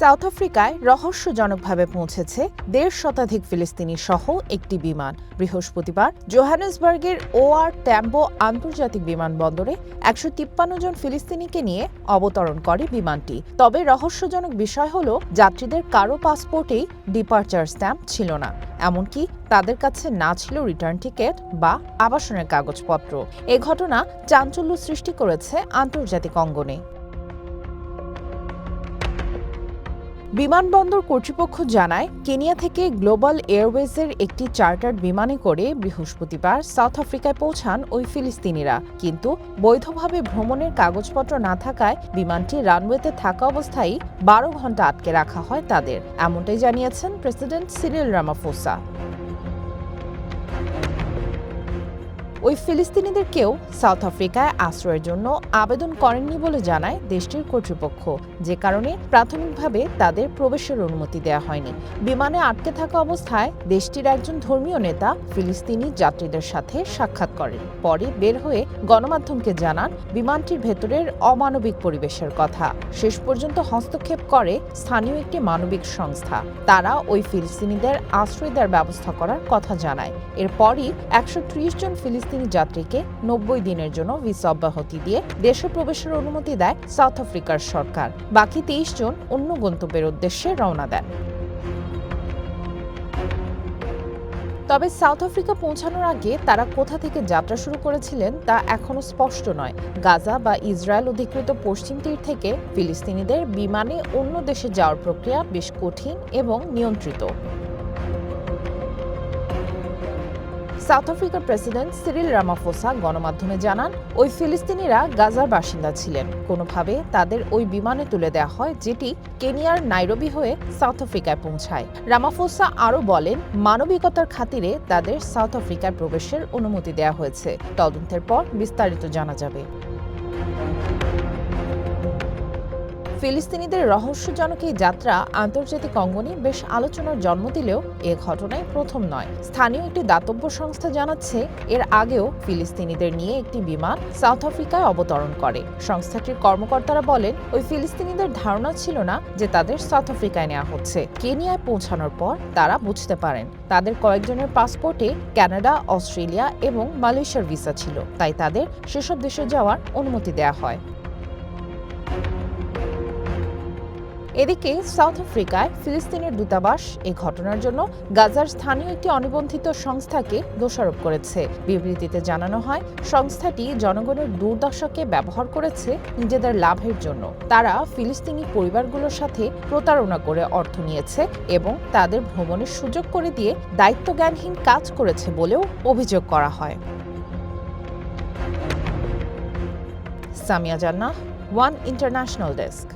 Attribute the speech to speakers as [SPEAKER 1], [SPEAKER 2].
[SPEAKER 1] South আফ্রিকায় রহস্যজনকভাবে পৌঁছেছে দেড় শতাধিক ফিলিস্তিনি সহ একটি বিমান। বৃহস্পতিবার জোহানেসবার্গের ওআর ট্যাম্বো আন্তর্জাতিক বিমানবন্দরে একশো তিপ্পান্ন জন ফিলিস্তিনিকে নিয়ে অবতরণ করে বিমানটি। তবে রহস্যজনক বিষয় হল, যাত্রীদের কারও পাসপোর্টেই ডিপার্চার স্ট্যাম্প ছিল না। এমনকি তাদের কাছে না ছিল রিটার্ন টিকিট বা আবাসনের কাগজপত্র। এ ঘটনা চাঞ্চল্য সৃষ্টি করেছে আন্তর্জাতিক অঙ্গনে। বিমানবন্দর কর্তৃপক্ষ জানায়, কেনিয়া থেকে গ্লোবাল এয়ারওয়েজের একটি চার্টার্ড বিমানে করে বৃহস্পতিবার সাউথ আফ্রিকায় পৌঁছান ওই ফিলিস্তিনিরা। কিন্তু বৈধভাবে ভ্রমণের কাগজপত্র না থাকায় বিমানটি রানওয়েতে থাকা অবস্থায় বারো ঘণ্টা আটকে রাখা হয় তাদের, এমনটাই জানিয়েছেন প্রেসিডেন্ট সিরিল রামাফোসা। ওই ফিলিস্তিনিদের কেউ সাউথ আফ্রিকায় আশ্রয়ের জন্য আবেদন করেননি বলে জানায় দেশটির কর্তৃপক্ষ। যে কারণে প্রাথমিকভাবে তাদের প্রবেশের অনুমতি দেওয়া হয়নি। বিমানে আটকে থাকা অবস্থায় দেশটির একজন ধর্মীয় নেতা ফিলিস্তিনি যাত্রীদের সাথে সাক্ষাৎ করেন। পরে বের হয়ে গণমাধ্যমকে জানান বিমানটির ভেতরের অমানবিক পরিবেশের কথা। শেষ পর্যন্ত হস্তক্ষেপ করে স্থানীয় একটি মানবিক সংস্থা। তারা ওই ফিলিস্তিনিদের আশ্রয় দেওয়ার ব্যবস্থা করার কথা জানায়। এরপরই একশো ত্রিশ জন ফিলিস্তিনি যাত্রীকে নব্বই দিনের জন্য ভিসা অব্যাহতি দিয়ে দেশে প্রবেশের অনুমতি দেয় সাউথ আফ্রিকার সরকার। বাকি তেইশ জন অন্য গন্তব্যের উদ্দেশ্যে রওনা দেন। তবে সাউথ আফ্রিকা পৌঁছানোর আগে তারা কোথা থেকে যাত্রা শুরু করেছিলেন তা এখনও স্পষ্ট নয়। গাজা বা ইসরায়েল অধিকৃত পশ্চিম তীর থেকে ফিলিস্তিনিদের বিমানে অন্য দেশে যাওয়ার প্রক্রিয়া বেশ কঠিন এবং নিয়ন্ত্রিত। সাউথ আফ্রিকার প্রেসিডেন্ট সিরিল রামাফোসা গণমাধ্যমে জানান, ওই ফিলিস্তিনিরা গাজার বাসিন্দা ছিলেন। কোনোভাবে তাদের ওই বিমানে তুলে দেওয়া হয়, যেটি কেনিয়ার নাইরোবি হয়ে সাউথ আফ্রিকায় পৌঁছায়। রামাফোসা আরও বলেন, মানবিকতার খাতিরে তাদের সাউথ আফ্রিকায় প্রবেশের অনুমতি দেওয়া হয়েছে। তদন্তের পর বিস্তারিত জানা যাবে। ফিলিস্তিনিদের রহস্যজনক এই যাত্রা আন্তর্জাতিক অঙ্গনে বেশ আলোচনার জন্ম দিলেও এ ঘটনায় প্রথম নয়। স্থানীয় একটি দাতব্য সংস্থা জানাচ্ছে, এর আগেও ফিলিস্তিনিদের নিয়ে একটি বিমান সাউথ আফ্রিকায় অবতরণ করে। সংস্থাটির কর্মকর্তারা বলেন, ওই ফিলিস্তিনিদের ধারণা ছিল না যে তাদের সাউথ আফ্রিকায় নেওয়া হচ্ছে। কেনিয়ায় পৌঁছানোর পর তারা বুঝতে পারেন, তাদের কয়েকজনের পাসপোর্টে কানাডা অস্ট্রেলিয়া এবং মালয়েশিয়ার ভিসা ছিল। তাই তাদের সেসব দেশে যাওয়ার অনুমতি দেওয়া হয়। এদিকে সাউথ আফ্রিকায় ফিলিস্তিনের দূতাবাস এই ঘটনার জন্য গাজার স্থানীয় একটি অনিবন্ধিত সংস্থাকে দোষারোপ করেছে। বিবৃতিতে জানানো হয়, সংস্থাটি জনগণের দুর্দশাকে ব্যবহার করেছে নিজেদের লাভের জন্য। তারা ফিলিস্তিনি পরিবারগুলোর সাথে প্রতারণা করে অর্থ নিয়েছে এবং তাদের ভ্রমণের সুযোগ করে দিয়ে দায়িত্বজ্ঞানহীন কাজ করেছে বলেও অভিযোগ করা হয়। সামিয়া জান্নাহ, ওয়ান ইন্টারন্যাশনাল ডেস্ক।